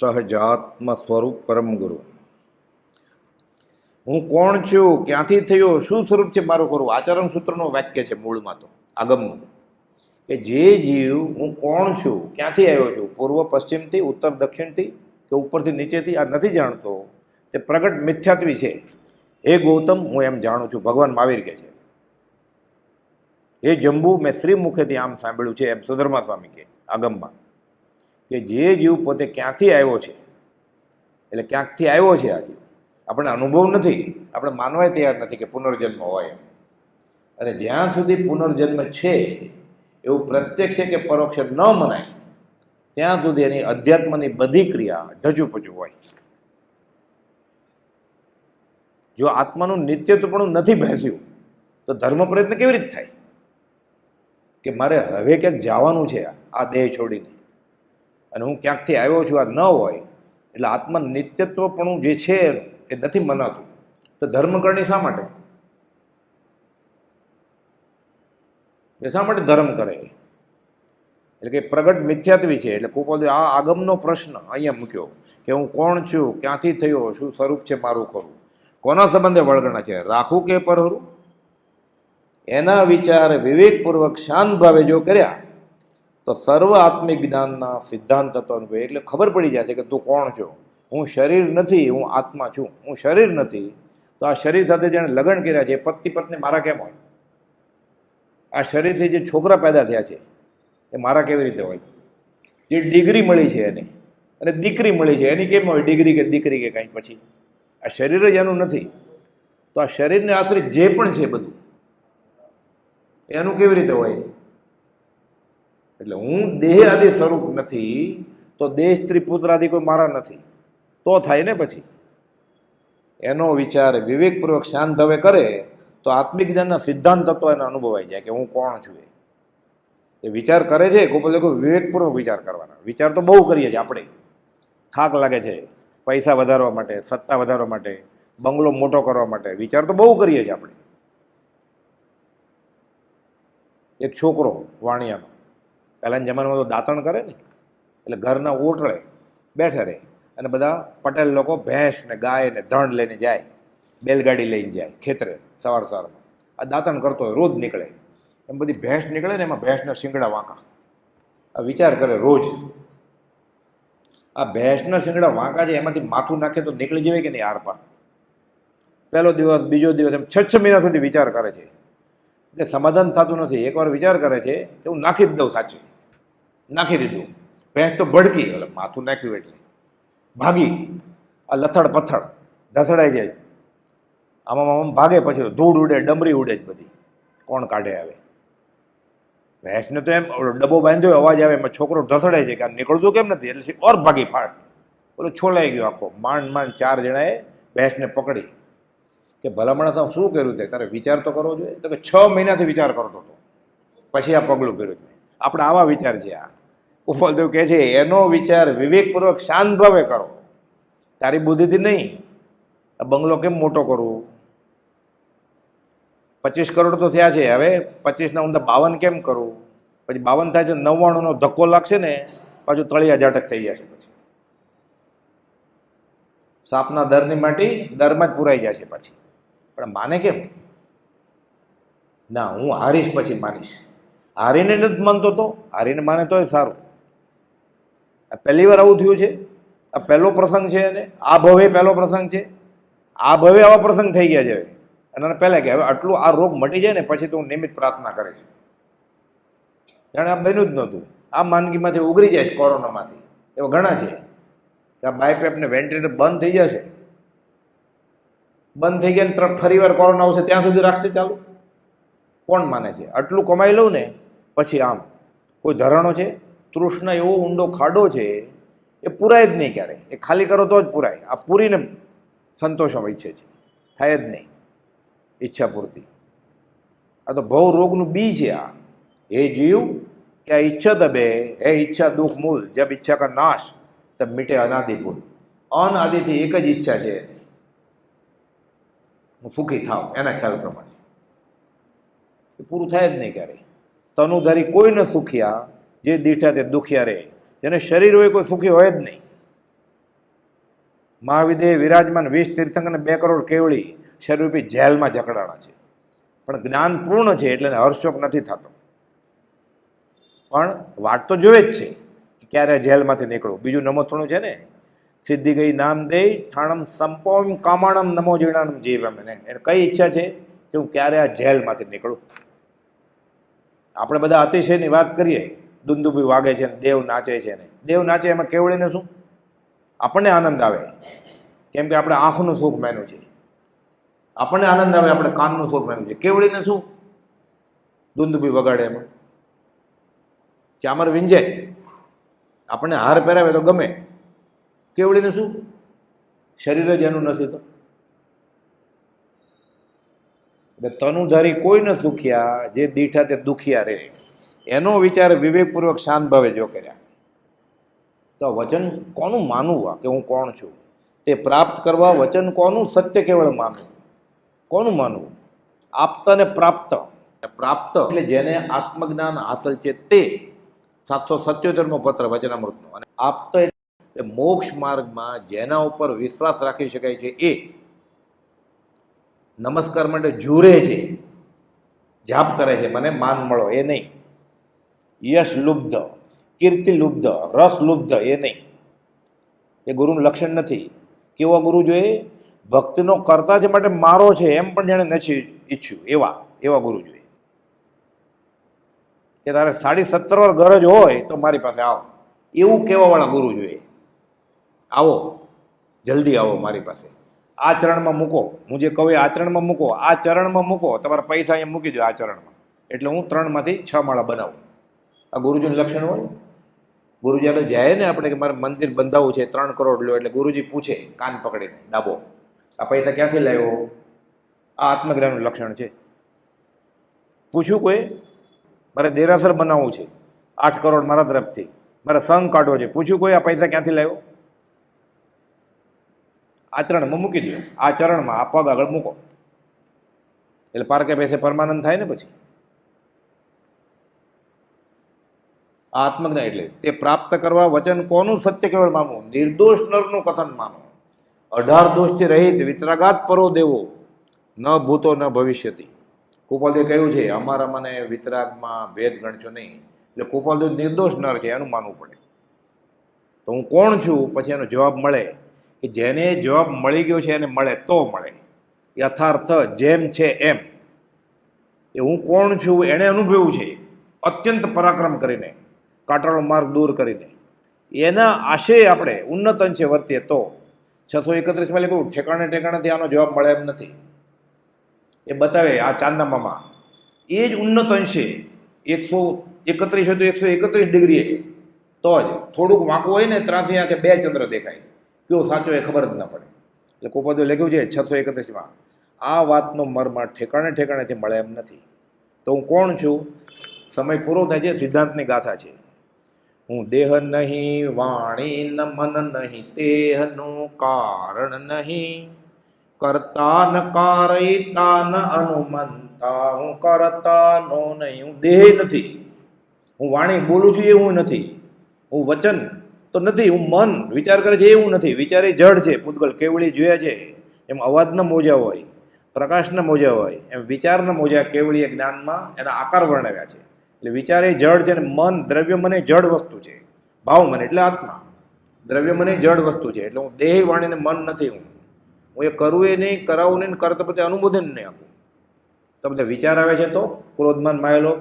સહજાત્મ સ્વરૂપ પરમ ગુરુ. હું કોણ છું, ક્યાંથી થયો, શું સ્વરૂપ છે મારું કરું આચરણ સૂત્રનું વાક્ય છે મૂળમાં તો, આગમનું. કે જે જીવ, હું કોણ છું, ક્યાંથી આવ્યો છું? પૂર્વ, પશ્ચિમથી, ઉત્તર, દક્ષિણથી કે ઉપરથી, નીચેથી, આ નથી જાણતો. તે પ્રગટ મિથ્યાત્વી છે. એ ગૌતમ, હું એમ જાણું છું, ભગવાન મહાવીર કહે છે. એ જંબુ, મેં શ્રી મુખેથી આમ સાંભળ્યું છે, એમ સુધર્મા સ્વામી કે આગમમાં. કે જે જીવ પોતે ક્યાંથી આવ્યો છે? એટલે ક્યાંકથી આવ્યો છે આ જીવ? આપણે અનુભવ નથી. આપણે માનવાય તૈયાર નથી કે પુનર્જન્મ હોય એમ. અને જ્યાં સુધી પુનર્જન્મ છે, એવું પ્રત્યક્ષ છે કે પરોક્ષ ન મનાય, ત્યાં સુધી એની અધ્યાત્મની બધી ક્રિયા ઢજુપજુ હોય. જો આત્માનું નિત્યત્વપણું નથી ભેંસ્યું, તો ધર્મ પ્રયત્ન કેવી રીતે થાય? કે મારે હવે ક્યાંક જવાનું છે આ દેહ છોડીને? અને હું ક્યાંકથી આવ્યો છું, આ ન હોય, એટલે આત્મા નિત્યત્વપણું જે છે એ નથી મનાતું. તો ધર્મકરણી શા માટે? એ શા માટે ધર્મ કરે? એટલે કે પ્રગટ મિથ્યાત્વી છે, એટલે કોઈ આ આગમનો પ્રશ્ન અહીંયા મૂક્યો, કે હું કોણ છું, ક્યાંથી થયો, શું સ્વરૂપ છે મારું ખરું? કોના સંબંધે વળગણા છે? રાખવું કે પરહરું? એના વિચાર વિવેકપૂર્વક શાંત ભાવે જો કર્યા તો સર્વ આત્મિક જ્ઞાનના સિદ્ધાંત તત્વ અનુભવે. એટલે ખબર પડી જાય છે કે તું કોણ છો? હું શરીર નથી, હું આત્મા છું. હું શરીર નથી. તો આ શરીર સાથે જેણે લગ્ન કર્યા છે પતિ પત્ની મારા કેમ હોય? આ શરીરથી જે છોકરા પેદા થયા છે, એ મારા કેવી રીતે હોય? જે ડિગ્રી મળી છે એને, અને દીકરી મળી છે, એની કેમ હોય ડિગ્રી કે દીકરી કે કાંઈ પછી? આ શરીર જ એનું નથી. તો આ શરીરને આશરે જે પણ છે બધું, એનું કેવી રીતે હોય? એટલે હું દેહ આદિ સ્વરૂપ નથી, તો દેહ સ્ત્રી આદિ કોઈ મારા નથી. તો થાય ને પછી? એનો વિચાર વિવેકપૂર્વક શાંત હવે કરે, તો આત્મિક જ્ઞાનના સિદ્ધાંત તત્વ એને અનુભવાઈ જાય કે હું કોણ છું એ. એ વિચાર કરે છે ગોપાલ લોકો વિવેકપૂર્વક વિચાર કરવાના. વિચાર તો બહુ કરીએ છીએ આપણે. થાક લાગે છે, પૈસા વધારવા માટે, સત્તા વધારવા માટે, બંગલો મોટો કરવા માટે. વિચાર તો બહુ કરીએ છીએ આપણે. એક છોકરો વાણિયાનો. પહેલાંના જમાનામાં તો દાંતણ કરે ને, એટલે ઘરના ઓટળે, બેઠે રહે. અને બધા પટેલ લોકો ભેંસ ને ગાય ને ધણ લઈને જાય, બેલગાડી લઈને જાય, ખેતરે, સવાર સવારમાં. આ દાંતણ કરતો હોય, રોજ નીકળે. એમ બધી ભેંસ નીકળે ને, એમાં ભેંસના શિંગડા વાંકા. આ વિચાર કરે રોજ. આ ભેંસના શિંગડા વાંકા છે, એમાંથી માથું નાખે તો નીકળી જવાય કે નહીં આર પાર? પહેલો દિવસ, બીજો દિવસ, એમ છ છ મહિના સુધી વિચાર કરે છે. એટલે સમાધાન થતું નથી. એકવાર વિચાર કરે છે કે હું નાખી જ દઉં સાચું. નાખી દીધું. ભેંસ તો ભડકી એટલે માથું નાખ્યું એટલે. ભાગી. આ લથડ પથડ ધસડાઈ જાય. આમાં આમ ભાગે પછી ધૂળ ઉડે, ડમરી ઉડે જ બધી. કોણ કાઢે આવે? ભેંસને તો એમ ડબ્બો બાંધ્યો અવાજ આવે, એમાં છોકરો ઢસડાય છે કે આ નીકળતું કેમ નથી? એટલે ઓર ભાગી ફાટ ઓલો છોલાઈ ગયો આખો. માંડ માંડ ચાર જણાએ ભેંસને પકડી. કે ભલામણ સાહેબ શું કર્યું તે? તારે વિચાર તો કરવો જોઈએ. તો કે છ મહિનાથી વિચાર કરતો હતો. પછી આ પગલું કર્યું આપણે આવા વિચાર છે આ. ઉપલદેવ કહે છે, એનો વિચાર વિવેકપૂર્વક શાંત ભાવે કરો. તારી બુદ્ધિથી નહીં, આ બંગલો કેમ મોટો કરવું પચીસ કરોડ તો થયા છે, હવે પચીસના ઊંધા બાવન કેમ કરવું પછી બાવન થાય છે, નવ્વાણુંનો ધક્કો લાગશે ને, પાછું તળિયા ઝાટક થઈ જશે પછી. સાપના દરની માટી દરમાં જ પુરાઈ જશે પછી. પણ માને કેમ? ના, હું હારીશ પછી માનીશ. હારીને નથી માનતો તો? હારીને માને તોય સારું. પહેલી વાર આવું થયું છે. આ પહેલો પ્રસંગ છે અને આ ભવે પહેલો પ્રસંગ છે. આ ભવે આવા પ્રસંગ થઈ ગયા છે અને પહેલાં કે હવે આટલું આ રોગ મટી જાય ને પછી તો હું નિયમિત પ્રાર્થના કરીશ. જાણે આ બન્યું જ નહોતું. આ માંદગીમાંથી ઉગરી જાય કોરોનામાંથી. એવા ઘણા છે. કે આ બાયપેપને વેન્ટિલેટર બંધ થઈ જશે. બંધ થઈ ગયા ને તરફ ફરી કોરોના આવશે ત્યાં સુધી રાખશે ચાલુ. કોણ માને છે? આટલું કમાઈ લઉં ને પછી આમ. કોઈ ધરાણો છે? તૃષ્ણ એવો ઊંડો ખાડો છે, એ પૂરાય જ નહીં ક્યારેય. એ ખાલી કરો તો જ પૂરાય. આ પૂરીને સંતોષ ઈચ્છે છે. થાય જ નહીં. ઈચ્છા પૂરતી. આ તો ભવ રોગનું બી છે આ. એ જીવ, કે આ ઈચ્છા દબે એ ઈચ્છા દુઃખ મૂલ જબ ઈચ્છા કા નાશ તબ મીટે અનાદિપુર અનાદિથી એક જ ઈચ્છા છે. હું સુખી થાવ એના ખ્યાલ પ્રમાણે. એ પૂરું થાય જ નહીં ક્યારે તનુધારી કોઈ ન સુખિયા જે દીઠા તે દુખિયા રહે. જેને શરીર હોય કોઈ સુખી હોય જ નહીં. મહાવિદેહ વિરાજમાન વીસ તીર્થંકર બે કરોડ કેવળી શરીરૂપી જેલમાં જકડાણા છે. પણ જ્ઞાન પૂર્ણ છે એટલે હર્ષોક નથી થતો. પણ વાટ તો જોવે જ છે કે ક્યારે જેલમાંથી નીકળવું. બીજું નમોથણું છે ને? સિદ્ધિ ગઈ નામ દે, ઠાણમ સંપોમ કામાણમ નમો જીણાનમ જીવમ. એને કઈ ઈચ્છા છે કે હું ક્યારે આ જેલમાંથી નીકળું? આપણે બધા અતિશયની વાત કરીએ. દુંદુભી વાગે છે દેવ નાચે છે ને. દેવ નાચે એમાં કેવળીને શું? આપણને આનંદ આવે. કેમ કે આપણે આંખનું સુખ માન્યું છે. આપણને આનંદ આવે, આપણે કાનનું સુખ માન્યું છે. કેવળીને શું? દુંદુભી વગાડે એમાં. ચામર વિંજે. આપણને હાર પહેરાવે તો ગમે. કેવડીને શું? શરીર જ એનું નથી તો. એટલે તનુધારી કોઈ ન સુખ્યા, જે દીઠા તે દુખિયા રે એનો વિચાર વિવેકપૂર્વક શાંત ભાવે જો કર્યા. તો વચન કોનું માનવું આ? કે હું કોણ છું? તે પ્રાપ્ત કરવા વચન કોનું? સત્ય કેવળ માનવું? કોનું માનવું? આપત અને પ્રાપ્ત પ્રાપ્ત એટલે જેને આત્મજ્ઞાન હાંસલ છે તે. સાતસો સત્યોતેરમો પત્ર વચનામૃતનો. અને આપત એટલે મોક્ષ માર્ગમાં જેના ઉપર વિશ્વાસ રાખી શકાય છે એ. નમસ્કાર માટે જુરે છે. જાપ કરે છે. મને માન મળો. એ નહીં. યશ લુબ્ધ, કીર્તિ લુબ્ધ, રસ લુબ્ધ, એ નહીં. એ ગુરુનું લક્ષણ નથી. કેવો ગુરુ જોઈએ? ભક્તિનો કરતા છે માટે મારો છે એમ પણ જેણે નથી ઈચ્છ્યું. એવા એવા ગુરુ જોઈએ. કે તારે સાડી સત્તર વાર ગરજ હોય તો મારી પાસે આવો. એવું કહેવાવાળા ગુરુ જોઈએ. આવો, જલ્દી આવો મારી પાસે. આ ચરણમાં મૂકો. હું જે કહું આ ચરણમાં મૂકો. આ ચરણમાં મૂકો. તમારા પૈસા અહીંયા મૂકી દો આ ચરણમાં એટલે હું ત્રણમાંથી છ માળા બનાવું. આ ગુરુજીનું લક્ષણ હોય? ગુરુજી આગળ જાય ને આપણે કે મારે મંદિર બંધાવવું છે, ત્રણ કરોડ લો એટલે ગુરુજી પૂછે કાન પકડીને ડાબો આ પૈસા ક્યાંથી લાવ્યો? આ આત્મજ્ઞાનનું લક્ષણ છે. પૂછ્યું કોઈ? મારે દેરાસર બનાવવું છે, આઠ કરોડ મારા તરફથી. મારે સંઘ કાઢવો છે. પૂછ્યું કોઈ? આ પૈસા ક્યાંથી લાવ્યો? આચરણમાં મૂકી દો આ ચરણમાં આ પગ આગળ મૂકો. એટલે પારકે પૈસે પરમાનંદ થાય ને પછી? આત્મજ્ઞાન એટલે તે પ્રાપ્ત કરવા વચન કોનું સત્ય કેવળ માનવું? નિર્દોષ નરનું કથન માનો અઢાર દોષથી રહિત વિતરાગાત પરો દેવો, ન ભૂતો ન ભવિષ્યથી કુપાલદેવ કહ્યું છે, અમારા મને વિતરાગમાં ભેદ ગણશો નહીં. એટલે કુપાલદેવ નિર્દોષ નર છે, એનું માનવું પડે. તો હું કોણ છું? પછી એનો જવાબ મળે કે જેને જવાબ મળી ગયો છે, એને મળે તો મળે. યથાર્થ જેમ છે એમ. એ હું કોણ છું? એણે અનુભવ્યું છે. અત્યંત પરાક્રમ કરીને. કાંટાળો માર્ગ દૂર કરીને. એના આશય આપણે ઉન્નત અંશે વર્તીએ તો છસો એકત્રીસમાં લખ્યું ઠેકાણે ઠેકાણેથી આનો જવાબ મળે એમ નથી. એ બતાવે આ ચાંદામામાં. એ જ ઉન્નત અંશે એકસો એકત્રીસ હોય તો એકસો એકત્રીસ ડિગ્રીએ તો જ થોડુંક વાંકું હોય ને ત્રાસી આંખે બે ચંદ્ર દેખાય. કયો સાચો એ ખબર જ ન પડે. એટલે કોપાદો લખ્યું છે છસો એકત્રીસમાં, આ વાતનો મર્મ ઠેકાણે ઠેકાણેથી મળે એમ નથી. તો હું કોણ છું? સમય પૂરો થાય છે, સિદ્ધાંતની ગાથા છે. હું દેહ નહીં, વાણી ન મન નહીં, તેહનું કારણ નહીં. કરતા ન કારયતા, ન અનુમંતા હું કરતા નો નહીં, હું દેહ નથી. હું વાણી બોલું છું એવું નથી. હું વચન તો નથી, હું મન વિચાર કરે છે એવું નથી. વિચાર એ જડ છે, પૂતગલ કેવળી જોયા છે. એમ અવાજના મોજા હોય પ્રકાશના મોજા હોય, એમ વિચારના મોજા કેવળીએ જ્ઞાનમાં એના આકાર વર્ણવ્યા છે. એટલે વિચાર એ જડ છે ને મન, દ્રવ્ય મને જડ વસ્તુ છે. ભાવ મને એટલે આત્મા. દ્રવ્ય મને જડ વસ્તુ છે. એટલે હું દેહ વાણીને મન નથી હું. હું એ કરું એ નહીં, કરાવું નહીં કરતો પછી અનુમોદન નહીં આપું. તો બધા વિચાર આવે છે તો ક્રોધમાન માયેલો.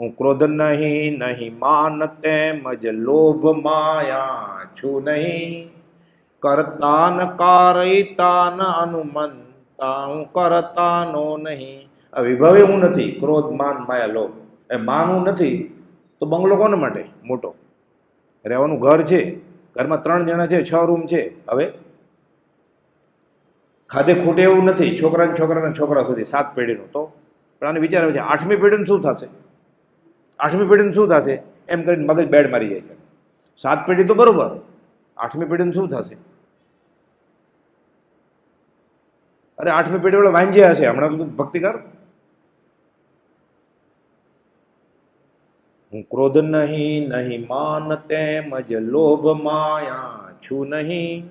હું ક્રોધ નહીં નહીં માન તેમજ લોભ માયા છું નહીં. કરતા ન કારયતા ન અનુમનતા, હું કરતા નો નહીં. આ વિભવે હું નથી. ક્રોધ માન માયા લોભ એ માનું નથી, તો બંગલો કોને માટે? મોટો. રહેવાનું ઘર છે, ઘરમાં ત્રણ જણા છે, છ રૂમ છે. હવે ખાધે ખૂટે એવું નથી, છોકરાને છોકરાના છોકરા સુધી સાત પેઢીનું. તો પણ આને વિચાર છે, આઠમી પેઢીનું શું થશે? આઠમી પેઢીનું શું થશે? એમ કરીને મગજ બેડ મારી જાય છે. સાત પેઢી તો બરોબર, આઠમી પેઢીનું શું થશે? અરે આઠમી પેઢી વાળા વાંજ્યા હશે, હમણાં ભક્તિ કર. હું ક્રોધ નહીં નહીં માન તેમજ લોભ માયા છું નહીં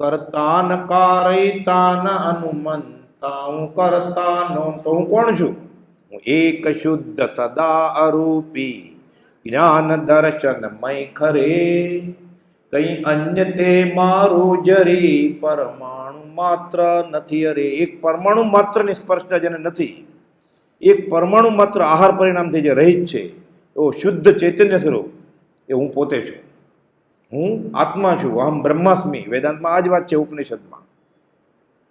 કરતા ન કારયતા ન અનુમંતા હું કરતા નો તો હું કોણ છું હું એક શુદ્ધ સદા અરૂપી જ્ઞાન દર્શન મય ખરે કઈ અન્ય તે મારું જરી પરમાણુ માત્ર નથી અરે એક પરમાણુ માત્રની સ્પર્શતા જેને નથી એક પરમાણુ માત્ર આહાર પરિણામથી જે રહિત છે એવો શુદ્ધ ચૈતન્ય સ્વરૂપ એ હું પોતે છું. હું આત્મા છું, અહમ બ્રહ્માસ્મી. વેદાંતમાં આ જ વાત છે ઉપનિષદમાં.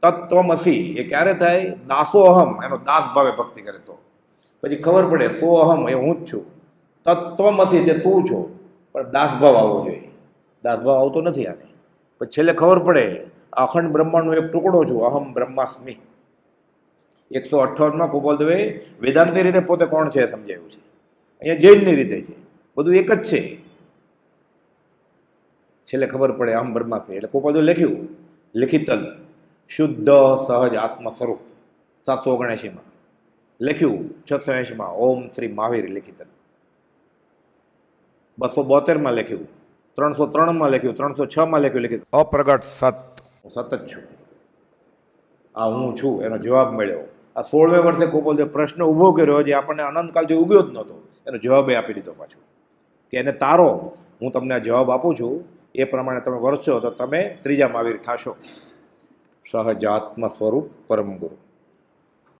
તત્વમસી, એ ક્યારે થાય? દાસો અહમ, એનો દાસ ભાવે ભક્તિ કરે તો. પછી ખબર પડે, સો અહમ, એ હું જ છું. તત્વમસી, તે તું છો. પણ દાસભાવ આવવો જોઈએ. દાસભાવ આવતો નથી આને. પછી છેલ્લે ખબર પડે, અખંડ બ્રહ્માંડનો એક ટુકડો છું, અહમ બ્રહ્માસ્મિ. એકસો અઠ્ઠાવનમાં ગોપાલ દવે વેદાંતની રીતે પોતે કોણ છે સમજાયું છે. અહીંયા જૈનની રીતે છે. બધું એક જ છે. છેલ્લે ખબર પડે આમ બ્રહ્માસ્મિ એટલે ગોપાલ લખ્યું લિખિતલ શુદ્ધ સહજ આત્મ સ્વરૂપ સાતસો ઓગણએંશીમાં. લખ્યું છસો એંશીમાં ઓમ શ્રી મહાવીર લિખિતલ. બસો બોતેરમાં લખ્યું ત્રણસો ત્રણમાં લખ્યું ત્રણસો છમાં લખ્યું લખ્યું અપ્રગટ સત. હું સતત છું. આ હું છું એનો જવાબ મળ્યો. આ સોળમે વર્ષે કોપલ જે પ્રશ્ન ઊભો કર્યો જે આપણને અનંતકાલથી ઉગ્યો જ નહોતો. એનો જવાબ એ આપી દીધો પાછો કે એને તારો, હું તમને આ જવાબ આપું છું, એ પ્રમાણે તમે વરસો તો તમે ત્રીજા મહાવીર થશો. સહજાત્મ સ્વરૂપ પરમ ગુરુ.